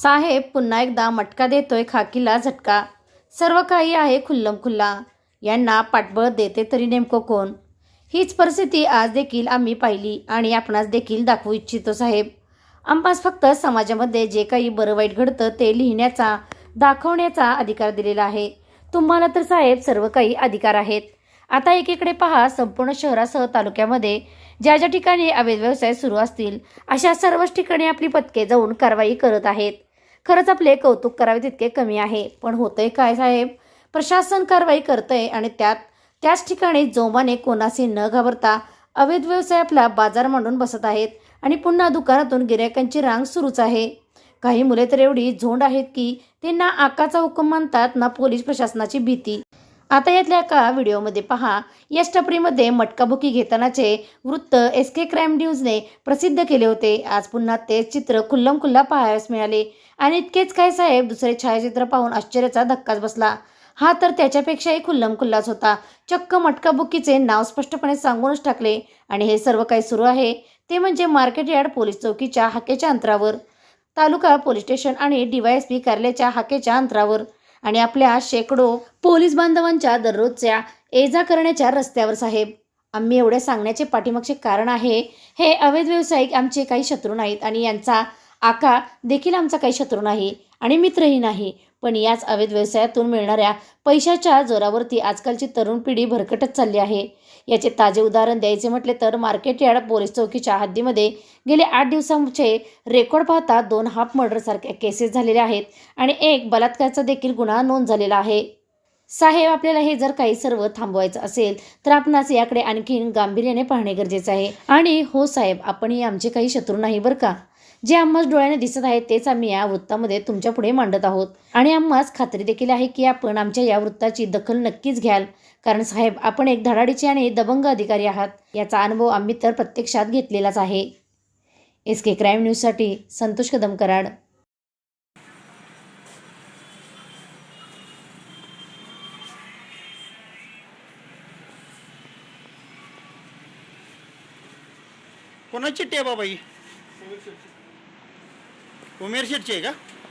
साहेब पुन्हा एकदा मटका देतोय खाकीला झटका. सर्व काही आहे खुल्लम खुल्ला. यांना पाठबळ देते तरी नेमकं कोण? हीच परिस्थिती आज देखील आम्ही पाहिली आणि आपणास देखील दाखवू इच्छितो साहेब. आम्हास फक्त समाजामध्ये जे काही बरं वाईट घडतं ते लिहिण्याचा दाखवण्याचा अधिकार दिलेला आहे. तुम्हाला तर साहेब सर्व काही अधिकार आहेत. आता एकीकडे पहा संपूर्ण शहरासह तालुक्यामध्ये ज्या ज्या ठिकाणी अवैध व्यवसाय सुरू असतील अशा सर्वच ठिकाणी आपली पथके जाऊन कारवाई करत आहेत. खरंच आपले कौतुक करावे तितके कमी आहे. पण होतंय काय साहेब? प्रशासन कारवाई करतंय आणि त्यात त्याच ठिकाणी जोमाने कोणाशी न घाबरता अवैध व्यवसाय आपला बाजार मांडून बसत आहेत आणि पुन्हा दुकानातून गिरायकांची रांग सुरूच आहे. काही मुले तर एवढी झोंड आहेत की ते ना आकाचा हुकूम मानतात ना पोलीस प्रशासनाची भीती. आता यातल्या एका व्हिडिओमध्ये पहा यश टपरीमध्ये मटकाबुकी घेतानाचे वृत्त एस के क्राईम न्यूजने प्रसिद्ध केले होते. आज पुन्हा तेच चित्र खुल्लम खुल्ला पाहावयास मिळाले. आणि इतकेच काय साहेब दुसरे छायाचित्र पाहून आश्चर्याचा धक्काच बसला. हा तर त्याच्यापेक्षाही खुल्लम खुल्लाच होता. चक्क मटकाबुकीचे नाव स्पष्टपणे सांगूनच टाकले. आणि हे सर्व काही सुरू आहे? ते म्हणजे मार्केट यार्ड पोलीस चौकीच्या हाकेच्या अंतरावर. तालुका पोलीस स्टेशन आणि डीवायएसपी कार्यालयाच्या हाकेच्या अंतरावर. आणि आपल्या शेकडो पोलीस बांधवांच्या दररोजच्या ये जा करण्याच्या रस्त्यावर साहेब. आम्ही एवढे सांगण्याचे पाठीमागचे कारण आहे हे अवैध व्यावसायिक आमचे काही शत्रू नाहीत आणि यांचा आका देखील आमचा काही शत्रू नाही आणि मित्रही नाही. पण याच अवैध व्यवसायातून मिळणाऱ्या पैशाच्या जोरावरती आजकालची तरुण पिढी भरकटत चालली आहे. याचे ताजे उदाहरण द्यायचे म्हटले तर मार्केट यार्ड पोलीस चौकीच्या हद्दीमध्ये गेले आठ दिवसांचे रेकॉर्ड पाहता दोन हाफ मर्डरसारख्या केसेस झालेल्या आहेत आणि एक बलात्काराचा देखील गुन्हा नोंद झालेला आहे. साहेब आपल्याला हे जर काही सर्व थांबवायचं असेल तर आपणास याकडे आणखीन गांभीर्याने पाहणे गरजेचे आहे. आणि हो साहेब आपणही आमचे काही शत्रू नाही बरं का? जे आम्हास डोळ्याने दिसत आहे तेच आम्ही या वृत्तामध्ये तुमच्यापुढे मांडत आहोत. आणि आम्हास खात्री देखील आहे की आपण आमच्या या वृत्ताची दखल नक्कीच घ्याल. कारण साहेब आपण एक धडाडीचे आणि दबंग अधिकारी आहात. याचा अनुभव आम्ही तर प्रत्यक्षात घेतलेलाच आहे. एस के क्राईम न्यूजसाठी संतोष कदम कराड कोणाची टेबा बाई? उमेर शेटची आहे का?